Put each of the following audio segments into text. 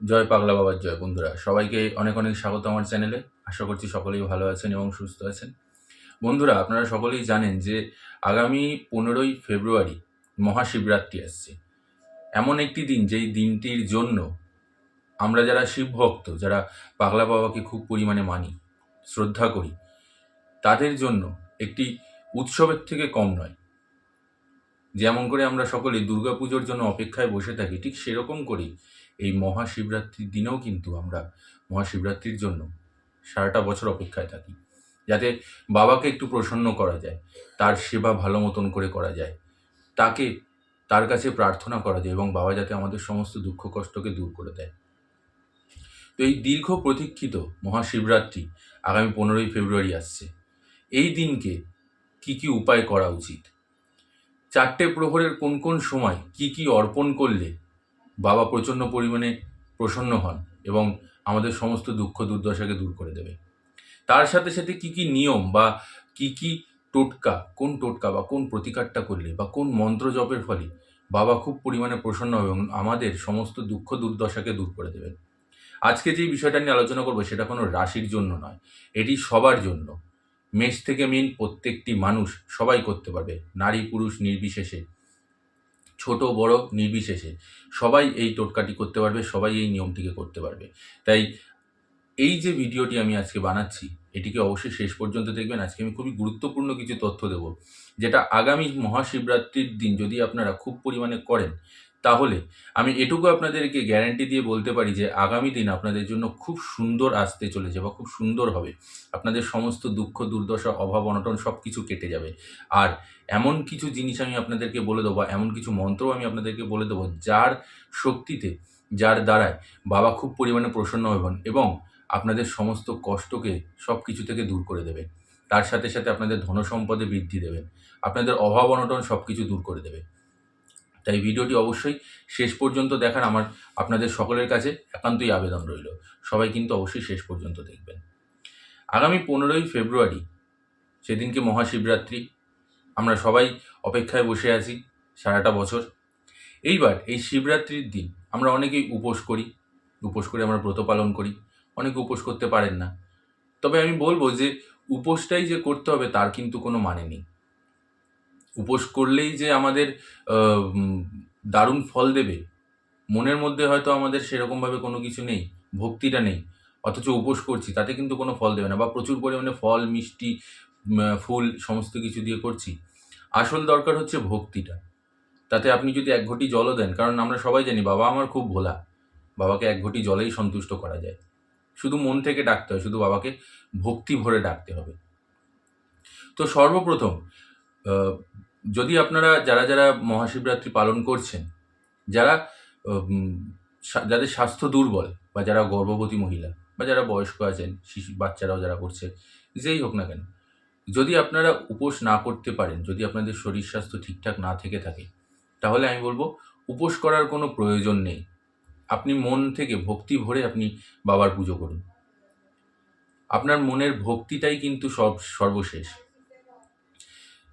জয় পাগলা বাবার জয়। বন্ধুরা, সবাইকে অনেক অনেক স্বাগত আমার চ্যানেলে। আশা করছি সকলেই ভালো আছেন এবং সুস্থ আছেন। বন্ধুরা, আপনারা সকলেই জানেন যে আগামী পনেরোই ফেব্রুয়ারি মহাশিবরাত্রি আসছে। এমন একটি দিন, যেই দিনটির জন্য আমরা যারা শিব ভক্ত যারা পাগলা বাবাকে খুব পরিমাণে মানি, শ্রদ্ধা করি, তাদের জন্য একটি উৎসবের থেকে কম নয়। যেমন করে আমরা সকলে দুর্গাপুজোর জন্য অপেক্ষায় বসে থাকি, ঠিক সেরকম করেই এই মহাশিবরাত্রির দিনেও কিন্তু আমরা মহাশিবরাত্রির জন্য সারাটা বছর অপেক্ষায় থাকি। যাতে বাবাকে একটু প্রসন্ন করা যায়, তার সেবা ভালো মতন করে করা যায়, তাকে, তার কাছে প্রার্থনা করা যায় এবং বাবা যাতে আমাদের সমস্ত দুঃখ কষ্টকে দূর করে দেয়। তো এই দীর্ঘ প্রতীক্ষিত মহাশিবরাত্রি আগামী পনেরোই ফেব্রুয়ারি আসছে। এই দিনকে কি কি উপায় করা উচিত? চারটে প্রহরের কোন কোন সময় কি কি অর্পণ করলে বাবা প্রচণ্ড পরিমাণে প্রসন্ন হন এবং আমাদের সমস্ত দুঃখ দুর্দশাকে দূর করে দেবে। তার সাথে সাথে কি কি নিয়ম বা কি কি টোটকা, কোন টোটকা বা কোন প্রতিকারটা করলে বা কোন মন্ত্র জপের ফলে বাবা খুব পরিমাণে প্রসন্ন হবে এবং আমাদের সমস্ত দুঃখ দুর্দশাকে দূর করে দেবেন। আজকে যে বিষয়টা নিয়ে আলোচনা করব সেটা কোনো রাশির জন্য নয়, এটি সবার জন্য। মেষ থেকে মিন প্রত্যেকটি মানুষ সবাই করতে পারবে, নারী, পুরুষ, নির্বিশেষে। ছোট, বড়, নির্বিশেষে। সবাই এই টোটকাটি করতে পারবে, সবাই এই নিয়মটিকে করতে পারবে। তাই এই যে ভিডিওটি আমি আজকে বানাচ্ছি, এটিকে অবশ্যই শেষ পর্যন্ত দেখবেন। আজকে আমি খুবই গুরুত্বপূর্ণ কিছু তথ্য দেব, যেটা আগামী মহাশিবরাত্রির দিন যদি আপনারা খুব পরিমাণে করেন তাহলে আমি এটুকু আপনাদেরকে গ্যারান্টি দিয়ে বলতে পারি যে আগামী দিন আপনাদের জন্য খুব সুন্দর আসতে চলেছে বা খুব সুন্দর হবে। আপনাদের সমস্ত দুঃখ, দুর্দশা, অভাব, অনটন সব কিছু কেটে যাবে। আর এমন কিছু জিনিস আমি আপনাদেরকে বলে দেবো এমন কিছু মন্ত্র আমি আপনাদেরকে বলে দেবো যার শক্তিতে, যার দ্বারায় বাবা খুব পরিমাণে প্রসন্ন হবেন এবং আপনাদের সমস্ত কষ্টকে সব কিছু থেকে দূর করে দেবে। তার সাথে সাথে আপনাদের ধনসম্পদে বৃদ্ধি দেবেন আপনাদের অভাব, অনটন সব কিছু দূর করে দেবে। তাই ভিডিওটি অবশ্যই শেষ পর্যন্ত দেখার আমার আপনাদের সকলের কাছে একান্তই আবেদন রইল। সবাই কিন্তু অবশ্যই শেষ পর্যন্ত দেখবেন। আগামী পনেরোই ফেব্রুয়ারি, সেদিনকে মহাশিবরাত্রি। আমরা সবাই অপেক্ষায় বসে আছি সারাটা বছর। এইবার এই শিবরাত্রির দিন আমরা অনেকেই উপোস করি, উপোস করে আমরা ব্রত পালন করি, অনেকে উপোস করতে পারেন না। তবে আমি বলব যে, উপোসটাই যে করতে হবে তার কিন্তু কোনো মানে নেই। উপোস করলেই যে আমাদের দারুণ ফল দেবে, মনের মধ্যে হয়তো আমাদের সেরকমভাবে কোনো কিছু নেই, ভক্তিটা নেই, অথচ উপোস করছি, তাতে কিন্তু কোনো ফল দেবে না বা প্রচুর পরিমাণে ফল, মিষ্টি ফুল, সমস্ত কিছু দিয়ে করছি। আসল দরকার হচ্ছে ভক্তিটা, তাতে আপনি যদি এক ঘটি জলও দেন, কারণ আমরা সবাই জানি বাবা আমার খুব ভোলা, বাবাকে এক ঘটি জলেই সন্তুষ্ট করা যায়, শুধু মন থেকে ডাকতে হয়, শুধু বাবাকে ভক্তি ভরে ডাকতে হবে। তো সর্বপ্রথম যদি আপনারা, যারা যারা মহাশিবরাত্রি পালন করছেন, যারা যাদের স্বাস্থ্য দুর্বল বা যারা গর্ভবতী মহিলা বা যারা বয়স্ক আছেন, শিশু, বাচ্চারাও যারা করছে, যেই হোক না কেন, যদি আপনারা উপোস না করতে পারেন, যদি আপনাদের শরীর স্বাস্থ্য ঠিকঠাক না থেকে থাকে, তাহলে আমি বলব, উপোস করার কোনো প্রয়োজন নেই। আপনি মন থেকে ভক্তি ভরে আপনি বাবার পুজো করুন। আপনার মনের ভক্তিটাই কিন্তু সব, সর্বশেষ।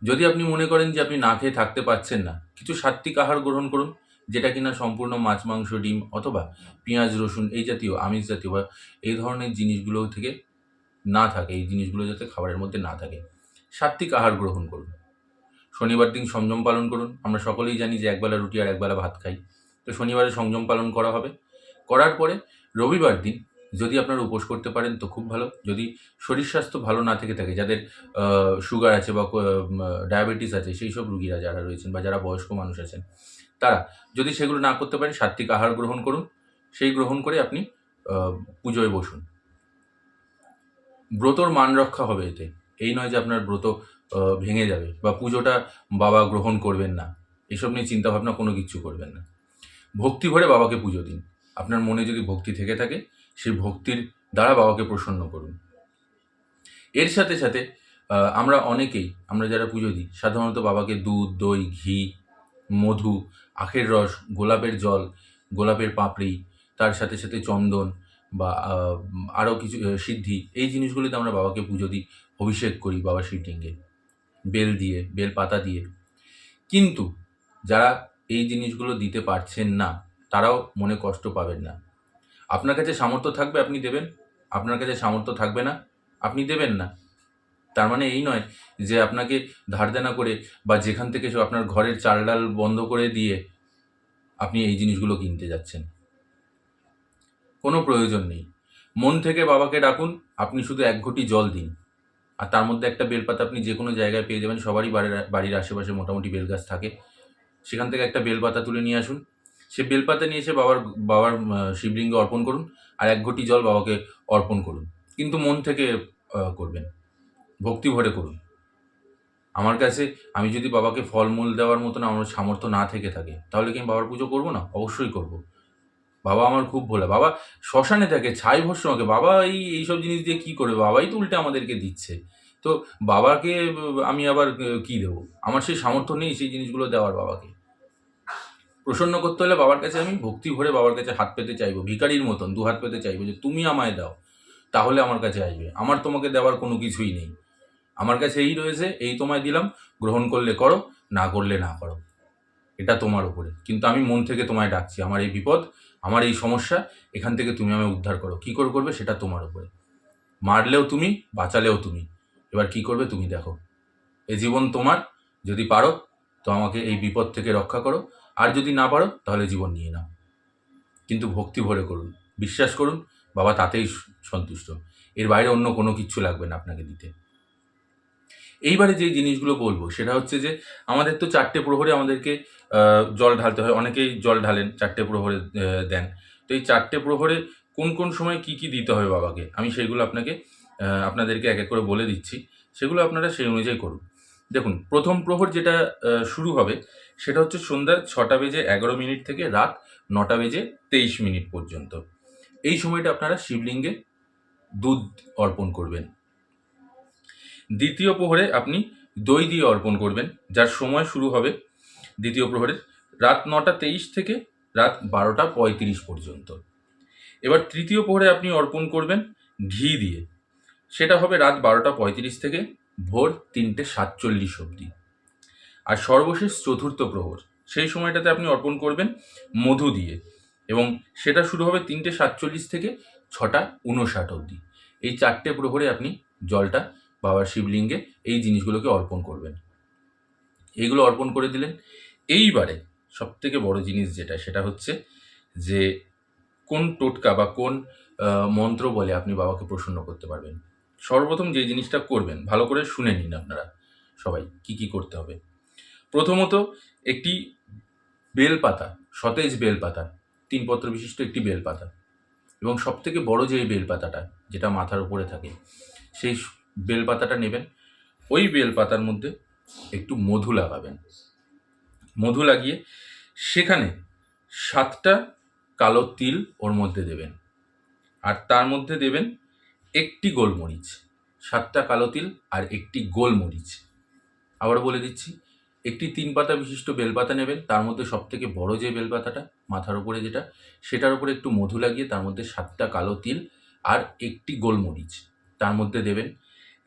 যদি আপনি মনে করেন যে আপনি না খেয়ে থাকতে পারছেন না, কিছু সাত্বিক আহার গ্রহণ করুন, যেটা কিনা সম্পূর্ণ মাছ, মাংস, ডিম অথবা পেঁয়াজ, রসুন এই জাতীয়, আমিষ জাতীয় বা এই ধরনের জিনিসগুলো থেকে না থাকে, এই জিনিসগুলো যাতে খাবারের মধ্যে না থাকে। সাত্বিক আহার গ্রহণ করুন। শনিবার দিন সংযম পালন করুন। আমরা সকলেই জানি যে একবেলা রুটি আর একবেলা ভাত খাই। তো শনিবারে সংযম পালন করা হবে। করার পরে রবিবার দিন যদি আপনারা উপোস করতে পারেন তো খুব ভালো। যদি শরীর স্বাস্থ্য ভালো না থেকে থাকে, যাদের সুগার আছে বা ডায়াবেটিস আছে, সেই সব রুগীরা যারা রয়েছেন বা যারা বয়স্ক মানুষ আছেন, তারা যদি সেগুলো না করতে পারেন সাত্বিক আহার গ্রহণ করুন। সেই গ্রহণ করে আপনি পুজোয় বসুন। ব্রতর মান রক্ষা হবে এতে। এই নয় যে আপনার ব্রত ভেঙে যাবে বা পুজোটা বাবা গ্রহণ করবেন না। এসব নিয়ে চিন্তাভাবনা কোনো কিছু করবেন না। ভক্তি ভরে বাবাকে পুজো দিন। আপনার মনে যদি ভক্তি থেকে থাকে সেই ভক্তির দ্বারা বাবাকে প্রসন্ন করুন। এর সাথে সাথে আমরা অনেকেই, আমরা যারা পুজো দিই, সাধারণত বাবাকে দুধ, দই, ঘি, মধু, আখের রস, গোলাপের জল, গোলাপের পাপড়ি, তার সাথে সাথে চন্দন বা আরও কিছু সিদ্ধি, এই জিনিসগুলিতে আমরা বাবাকে পুজো দিই, অভিষেক করি বাবা শিবলিঙ্গে বেল দিয়ে, বেল পাতা দিয়ে। কিন্তু যারা এই জিনিসগুলো দিতে পারছেন না, তারাও মনে কষ্ট পাবেন না। আপনার কাছে সামর্থ্য থাকবে আপনি দেবেন, আপনার কাছে সামর্থ্য থাকবে না, আপনি দেবেন না। তার মানে এই নয় যে আপনাকে ধার দেনা করে বা যেখান থেকে আপনার ঘরের চাল ডাল বন্ধ করে দিয়ে আপনি এই জিনিসগুলো কিনতে যাচ্ছেন। কোনো প্রয়োজন নেই। মন থেকে বাবাকে ডাকুন, আপনি শুধু এক ঘটি জল দিন। আর তার মধ্যে একটা বেলপাতা আপনি যে কোনো জায়গায় পেয়ে যাবেন, সবারই বাড়ির বাড়ির আশেপাশে মোটামুটি বেলগাছ থাকে। সেখান থেকে একটা বেলপাতা তুলে নিয়ে আসুন। সে বেলপাতা নিয়ে এসে বাবার বাবার শিবলিঙ্গে অর্পণ করুন আর এক ঘটি জল বাবাকে অর্পণ করুন। কিন্তু মন থেকে করবেন। ভক্তি ভরে করুন। আমার কাছে আমি যদি বাবাকে ফলমূল দেওয়ার মতন আমার সামর্থ্য না থেকে থাকে, তাহলে কি আমি বাবার পুজো করব না? অবশ্যই করব। বাবা আমার খুব ভোলা। বাবা শ্মশানে থাকে, ছাই ভস্য আমাকে। বাবা এই এইসব জিনিস দিয়ে কি করবে? বাবাই তো উল্টে আমাদেরকে দিচ্ছে। তো বাবাকে আমি আবার কি দেবো? আমার সেই সামর্থ্য নেই সেই জিনিসগুলো দেওয়ার বাবাকে। প্রসন্ন করতে হলে বাবার কাছে আমি ভক্তি ভরে বাবার কাছে হাত পেতে চাইব ভিখারির মতন দু হাত পেতে চাইব যে তুমি আমায় দাও, তাহলে আমার কাছে আসবে। আমার তোমাকে দেওয়ার কোনো কিছুই নেই। আমার কাছে এই রয়েছে, এই তোমায় দিলাম, গ্রহণ করলে করো, না করলে না করো। এটা তোমার উপরে। কিন্তু আমি মন থেকে তোমায় ডাকছি, আমার এই বিপদ, আমার এই সমস্যা, এখান থেকে তুমি আমায় উদ্ধার করো। কী করে করবে সেটা তোমার উপরে। মারলেও তুমি, বাঁচালেও তুমি। এবার কি করবে তুমি দেখো। এ জীবন তোমার, যদি পারো, তো আমাকে এই বিপদ থেকে রক্ষা করো। আর যদি না পারো, তাহলে জীবন নিয়ে নাও। কিন্তু ভক্তি ভরে করুন। বিশ্বাস করুন, বাবা তাতেই সন্তুষ্ট। এর বাইরে অন্য কোনো কিছু লাগবে না আপনাকে দিতে। এইবারে যে জিনিসগুলো বলব, সেটা হচ্ছে যে, আমাদের তো চারটে প্রহরে আমাদেরকে জল ঢালতে হয়। অনেকেই জল ঢালেন, চারটে প্রহরে দেন। তো এই চারটে প্রহরে কোন কোন সময় কি কি দিতে হবে বাবাকে? আমি সেগুলো আপনাকে আপনাদেরকে এক এক করে বলে দিচ্ছি। সেগুলো আপনারা সেই অনুযায়ী করুন। দেখুন, প্রথম প্রহর যেটা শুরু হবে সেটা হচ্ছে সন্ধ্যা ছটা বেজে এগারো মিনিট থেকে রাত নটা বেজে তেইশ মিনিট পর্যন্ত। এই সময়টা আপনারা শিবলিঙ্গে দুধ অর্পণ করবেন। দ্বিতীয় প্রহরে আপনি দই দিয়ে অর্পণ করবেন, যার সময় শুরু হবে দ্বিতীয় প্রহরের রাত নটা তেইশ থেকে রাত বারোটা পঁয়ত্রিশ পর্যন্ত। এবার তৃতীয় প্রহরে আপনি অর্পণ করবেন ঘি দিয়ে। সেটা হবে রাত বারোটা পঁয়ত্রিশ থেকে ভোর তিনটে সাতচল্লিশ অবধি। আর সর্বশেষ চতুর্থ প্রহর, সেই সময়টাতে আপনি অর্পণ করবেন মধু দিয়ে এবং সেটা শুরু হবে তিনটে সাতচল্লিশ থেকে ছটা উনষাট অবধি। এই চারটে প্রহরে আপনি জলটা বাবার শিবলিঙ্গে এই জিনিসগুলোকে অর্পণ করবেন। এইগুলো অর্পণ করে দিলেন। এইবারে সব থেকে বড় জিনিস যেটা, সেটা হচ্ছে যে কোন টোটকা বা কোন মন্ত্র বলে আপনি বাবাকে প্রসন্ন করতে পারবেন। সর্বপ্রথম যে জিনিসটা করবেন, ভালো করে শুনে নিন আপনারা সবাই কি কি করতে হবে। প্রথমত একটি বেলপাতা, সতেজ বেলপাতা, তিন পত্র বিশিষ্ট একটি বেলপাতা এবং সব থেকে বড় যে বেলপাতাটা যেটা মাথার উপরে থাকে, সেই স- বেলপাতাটা নেবেন। ওই বেলপাতার মধ্যে একটু মধু লাগাবেন। মধু লাগিয়ে সেখানে সাতটা কালো তিল ওর মধ্যে দেবেন। আর তার মধ্যে দেবেন একটি গোলমরিচ, সাতটা কালো তিল আর একটি গোলমরিচ। আবার বলে দিচ্ছি, একটি তিন পাতা বিশিষ্ট বেলপাতা নেবেন, তার মধ্যে সব থেকে বড় যে বেলপাতাটা, মাথার উপরে যেটা, সেটার উপরে একটু মধু লাগিয়ে তার মধ্যে সাতটা কালো তিল আর একটি গোলমরিচ তার মধ্যে দেবেন।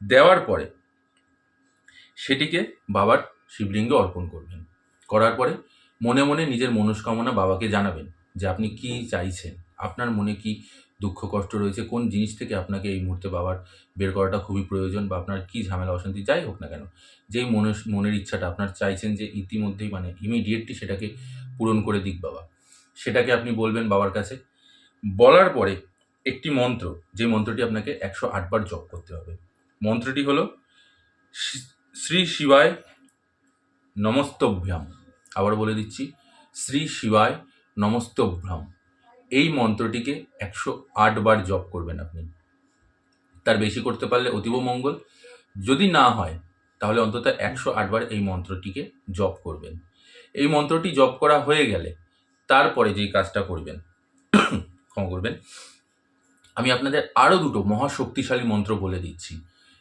দেওয়ার পরে সেটিকে বাবার শিবলিঙ্গে অর্পণ করবেন। করার পরে মনে মনে নিজের মনস্কামনা বাবাকে জানাবেন যে আপনি কি চাইছেন, আপনার মনে কি দুঃখ, কষ্ট রয়েছে, কোন জিনিস থেকে আপনাকে এই মুহূর্তে বাবার বের করাটা খুবই প্রয়োজন বা আপনার কী ঝামেলা, অশান্তি, যাই হোক না কেন, যেই মনের মনের ইচ্ছাটা আপনার চাইছেন যে ইতিমধ্যেই মানে ইমিডিয়েটলি সেটাকে পূরণ করে দিক বাবা। সেটাকে আপনি বলবেন বাবার কাছে। বলার পরে একটি মন্ত্র, যে মন্ত্রটি আপনাকে একশো আটবার জপ করতে হবে। মন্ত্রটি হলো শ্রী- শিবায় নমস্তভ্যাম। আবার বলে দিচ্ছি, শ্রী শিবায় নমস্তভ্যাম। এই মন্ত্রটিকে একশো বার জপ করবেন আপনি। তার বেশি করতে পারলে অতীব মঙ্গল। যদি না হয়, তাহলে অন্তত একশো বার এই মন্ত্রটিকে জপ করবেন। এই মন্ত্রটি জপ করা হয়ে গেলে তারপরে যেই কাজটা করবেন, ক্ষমা করবেন, আমি আপনাদের আরও দুটো মহা শক্তিশালী মন্ত্র বলে দিচ্ছি।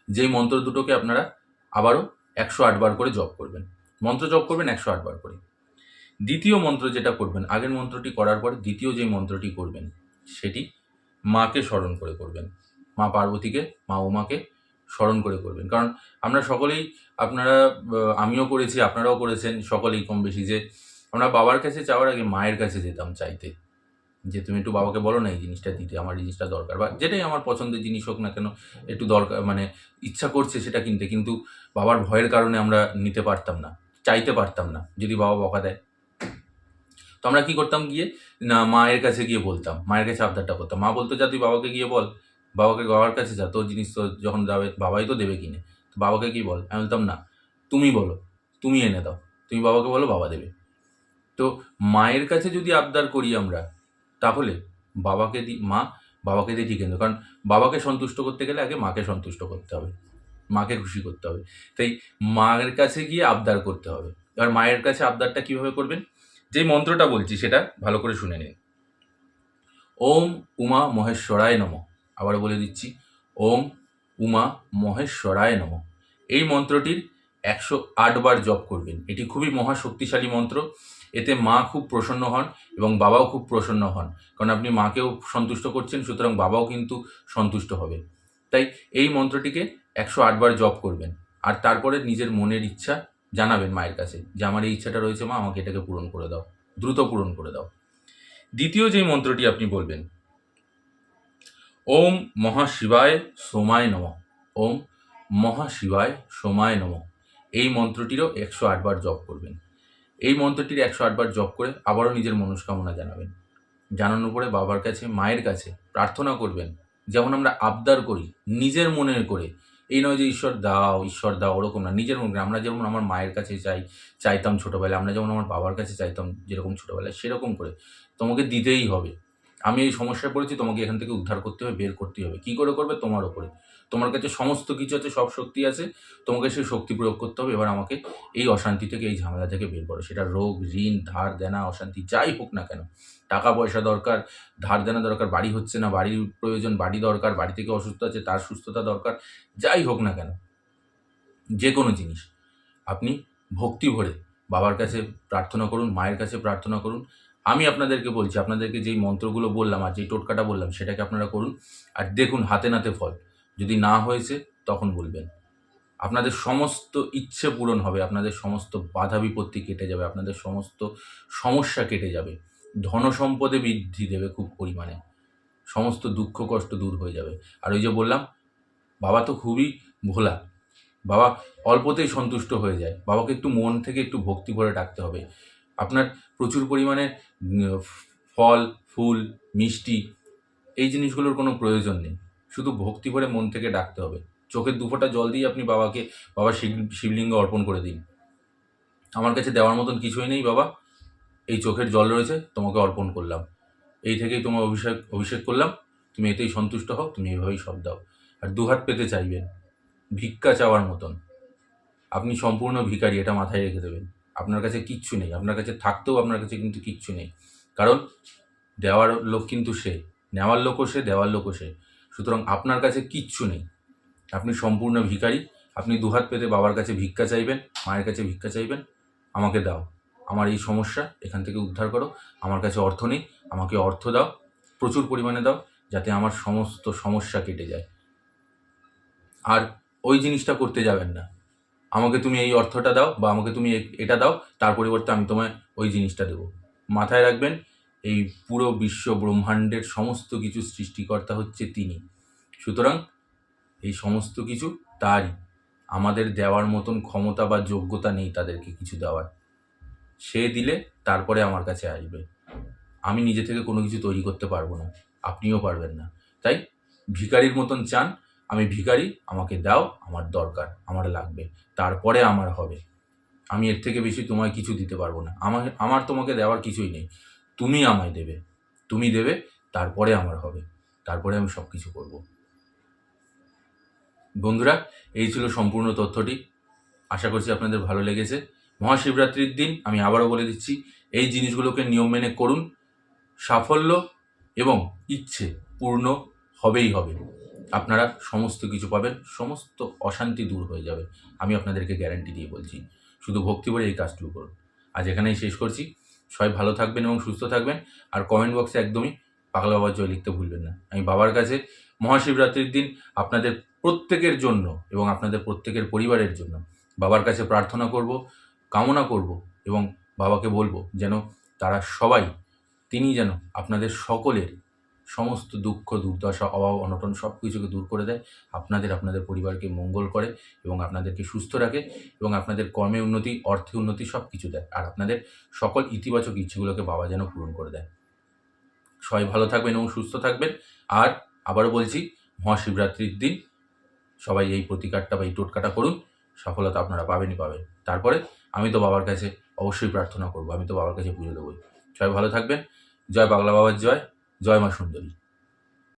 যেই মন্ত্র দুটোকে আপনারা আবারও একশো বার করে জপ করবেন। মন্ত্র জপ করবেন একশো বার করে। দ্বিতীয় মন্ত্র যেটা করবেন, আগের মন্ত্রটি করার পর দ্বিতীয় যে মন্ত্রটি করবেন, সেটি মাকে স্মরণ করে করবেন। মা পার্বতীকে, মা উমাকে স্মরণ করে করবেন। কারণ আমরা সকলেই, আপনারা আমিও করেছি, আপনারাও করেছেন, সকলেই কম বেশি যে আমরা বাবার কাছে চাওয়ার আগে মায়ের কাছে যেতাম চাইতে। যে তুমি একটু বাবাকে বলো না এই জিনিসটা দিতে, আমার জিনিসটা দরকার, বা যেটাই আমার পছন্দের জিনিস হোক না কেন, একটু দরকার মানে ইচ্ছা করছে সেটা কিনতে, কিন্তু বাবার ভয়ের কারণে আমরা নিতে পারতাম না, চাইতে পারতাম না। যদি বাবা বকা দেয় আমরা কি করতাম গিয়ে? না, মায়ের কাছে গিয়ে বলতাম। মায়ের কাছে আবদারটা করতাম। মা বলতো, যা, তুই বাবাকে গিয়ে বল। বাবাকে বাবার কাছে যা। তোর জিনিস তো যখন যাবে, বাবাই তো দেবে কিনে। তো বাবাকে কি বল। আমি বলতাম, না, তুমি বলো। তুমি এনে দাও। তুমি বাবাকে বলো, বাবা দেবে। তো মায়ের কাছে যদি আবদার করি আমরা, তাহলে বাবাকে দি, মা বাবাকে দিয়ে ঠিক কারণ বাবাকে সন্তুষ্ট করতে গেলে আগে মাকে সন্তুষ্ট করতে হবে। মাকে খুশি করতে হবে। তাই মায়ের কাছে গিয়ে আবদার করতে হবে। এবার মায়ের কাছে আবদারটা কীভাবে করবেন? যে মন্ত্রটা বলছি সেটা ভালো করে শুনে নিন। ওম উমা মহেশ্বরায় নম। আবার বলে দিচ্ছি, ওম উমা মহেশ্বরায় নম। এই মন্ত্রটির একশো বার জপ করবেন। এটি খুবই মহা শক্তিশালী মন্ত্র। এতে মা খুব প্রসন্ন হন এবং বাবাও খুব প্রসন্ন হন। কারণ আপনি মাকেও সন্তুষ্ট করছেন, সুতরাং বাবাও কিন্তু সন্তুষ্ট হবে তাই এই মন্ত্রটিকে একশো বার জপ করবেন। আর তারপরে নিজের মনের ইচ্ছা জানাবেন মায়ের কাছে যে আমার এই ইচ্ছাটা রয়েছে মা, আমাকে এটাকে পূরণ করে দাও, দ্রুত পূরণ করে দাও। দ্বিতীয় যে মন্ত্রটি আপনি বলবেন, ওম মহাশিবায় সোমায় নম, ওম মহাশিবায় সোমায় নম। এই মন্ত্রটিরও একশো আটবার জপ করবেন। এই মন্ত্রটির একশো আটবার জপ করে আবারও নিজের মনস্কামনা জানাবেন। জানানোর পরে বাবার কাছে, মায়ের কাছে প্রার্থনা করবেন, যেমন আমরা আবদার করি, নিজের মনের করে এই নয় যে ঈশ্বর দাও ঈশ্বর দাও, ওরকম না। নিজের মনে আমরা যেমন আমার মায়ের কাছে চাই, চাইতাম ছোটোবেলায়, আমরা যেমন আমার বাবার কাছে চাইতাম যেরকম ছোটোবেলায়, সেরকম করে। তোমাকে দিতেই হবে। আমি এই সমস্যায় পড়েছি, তোমাকে এখান থেকে উদ্ধার করতে হবে, বের করতেই হবে। কী করে করবে? তোমার ওপরে। তোমার কাছে সমস্ত কিছু আছে, সব শক্তি আছে, তোমাকে সেই শক্তি প্রয়োগ করতে হবে। এবার আমাকে এই অশান্তি থেকে, এই ঝামেলা থেকে বের করো। সেটা রোগ, ঋণ, ধার, দেনা, অশান্তি, যাই হোক না কেন। টাকা, পয়সা দরকার, ধার, দেনা দরকার, বাড়ি হচ্ছে না, বাড়ির প্রয়োজন, বাড়ি দরকার, বাড়ি থেকে অসুস্থ আছে, তার সুস্থতা দরকার, যাই হোক না কেন। যে কোনো জিনিস। আপনি ভক্তি ভরে বাবার কাছে প্রার্থনা করুন, মায়ের কাছে প্রার্থনা করুন। আমি আপনাদেরকে বলছি, আপনাদেরকে যেই মন্ত্রগুলো বললাম আর যেই টোটকাটা বললাম, সেটাকে আপনারা করুন। আর দেখুন, হাতে নাতে ফল। যদি না হয়েছে, তখন বলবেন। আপনাদের সমস্ত ইচ্ছে পূরণ হবে, আপনাদের সমস্ত বাধা বিপত্তি কেটে যাবে, আপনাদের সমস্ত সমস্যা কেটে যাবে। ধনসম্পদে বৃদ্ধি দেবে খুব পরিমাণে। সমস্ত দুঃখ কষ্ট দূর হয়ে যাবে। আর ওই যে বললাম, বাবা তো খুবই ভোলা। বাবা অল্পতেই সন্তুষ্ট হয়ে যায়। বাবাকে একটু মন থেকে একটু ভক্তি ভরে ডাকতে হবে। আপনার প্রচুর পরিমাণে ফল, ফুল, মিষ্টি, এই জিনিসগুলোর কোনো প্রয়োজন নেই। শুধু ভক্তি ভরে মন থেকে ডাকতে হবে। চোখের দুফোঁটা জল দিয়ে আপনি বাবাকে বাবা শিব, শিবলিঙ্গ অর্পণ করে দিন। আমার কাছে দেওয়ার মতন কিছুই নেই বাবা। এই চোখের জল রয়েছে, তোমাকে অর্পণ করলাম। এই থেকেই তোমার অভিষেক অভিষেক করলাম। তুমি এতেই সন্তুষ্ট হও, তুমি এভাবেই সব দাও। আর দুহাত পেতে চাইবেন, ভিক্ষা চাওয়ার মতন। আপনি সম্পূর্ণ ভিখারি, এটা মাথায় রেখে দেবেন। আপনার কাছে কিচ্ছু নেই, আপনার কাছে থাকতেও আপনার কাছে কিন্তু কিচ্ছু নেই। কারণ দেওয়ার লোক কিন্তু সে, নেওয়ার লোকও সে, দেওয়ার লোকও সে। সুতরাং আপনার কাছে কিচ্ছু নেই। আপনি সম্পূর্ণ ভিখারি। আপনি দুহাত পেতে বাবার কাছে ভিক্ষা চাইবেন, মায়ের কাছে ভিক্ষা চাইবেন, আমাকে দাও। আমার এই সমস্যা, এখান থেকে উদ্ধার করো। আমার কাছে অর্থ নেই, আমাকে অর্থ দাও, প্রচুর পরিমাণে দাও, যাতে আমার সমস্ত সমস্যা কেটে যায়। আর ওই জিনিসটা করতে যাবেন না। আমাকে তুমি এই অর্থটা দাও বা আমাকে তুমি এটা দাও, তার পরিবর্তে আমি তোমায় ওই জিনিসটা দেবো। মাথায় রাখবেন এই পুরো বিশ্ব ব্রহ্মাণ্ডের সমস্ত কিছু সৃষ্টিকর্তা হচ্ছে তিনি। সুতরাং এই সমস্ত কিছু তারই। আমাদের দেওয়ার মতন ক্ষমতা বা যোগ্যতা নেই তাদেরকে কিছু দেওয়ার। সে দিলে তারপরে আমার কাছে আসবে। আমি নিজে থেকে কোনো কিছু তৈরি করতে পারব না। আপনিও পারবেন না। তাই ভিখারির মতন চান, আমি ভিখারি, আমাকে দাও, আমার দরকার, আমার লাগবে, তারপরে আমার হবে। আমি এর থেকে বেশি তোমায় কিছু দিতে পারব না। আমার আমার তোমাকে দেওয়ার কিছুই নেই। তুমি আমায় দেবে। তুমি দেবে, তারপরে আমার হবে। তারপরে আমি সব কিছু করব। বন্ধুরা, এই ছিল সম্পূর্ণ তথ্যটি। আশা করছি আপনাদের ভালো লেগেছে। মহাশিবরাত্রির দিন আমি আবারও বলে দিচ্ছি, এই জিনিসগুলোকে নিয়ম মেনে করুন। সাফল্য এবং ইচ্ছে পূর্ণ হবেই হবে। আপনারা সমস্ত কিছু পাবেন, সমস্ত অশান্তি দূর হয়ে যাবে। আমি আপনাদেরকে গ্যারান্টি দিয়ে বলছি, শুধু ভক্তি ভরে এই কাজটুকু করুন। আজ এখানেই শেষ করছি। সবাই ভালো থাকবেন এবং সুস্থ থাকবেন। আর কমেন্ট বক্সে একদমই পাগলা বাবার জয় লিখতে ভুলবেন না। আমি বাবার কাছে মহাশিবরাত্রির দিন আপনাদের প্রত্যেকের জন্য এবং আপনাদের প্রত্যেকের পরিবারের জন্য বাবার কাছে প্রার্থনা করব, কামনা করব এবং বাবাকে বলব যেন তারা সবাই, তিনি যেন আপনাদের সকলের সমস্ত দুঃখ, দুর্দশা, অভাব, অনটন সব কিছুকে দূর করে দেয়। আপনাদের আপনাদের পরিবারকে মঙ্গল করে এবং আপনাদেরকে সুস্থ রাখে এবং আপনাদের কর্মে উন্নতি, অর্থে উন্নতি সব কিছু দেয়। আর আপনাদের সকল ইতিবাচক ইচ্ছেগুলোকে বাবা যেন পূরণ করে দেয়। সবাই ভালো থাকবেন এবং সুস্থ থাকবেন। আর আবারও বলছি, মহাশিবরাত্রির দিন সবাই এই প্রতিকারটা বা এই টোটকাটা করুন। সফলতা আপনারা পাবেনই পাবেন। তারপরে আমি তো বাবার কাছে অবশ্যই প্রার্থনা করব, আমি তো বাবার কাছে পুজো দেবই। সবাই ভালো থাকবেন। জয় বাংলা বাবার জয়। জয় মা সুন্দরী।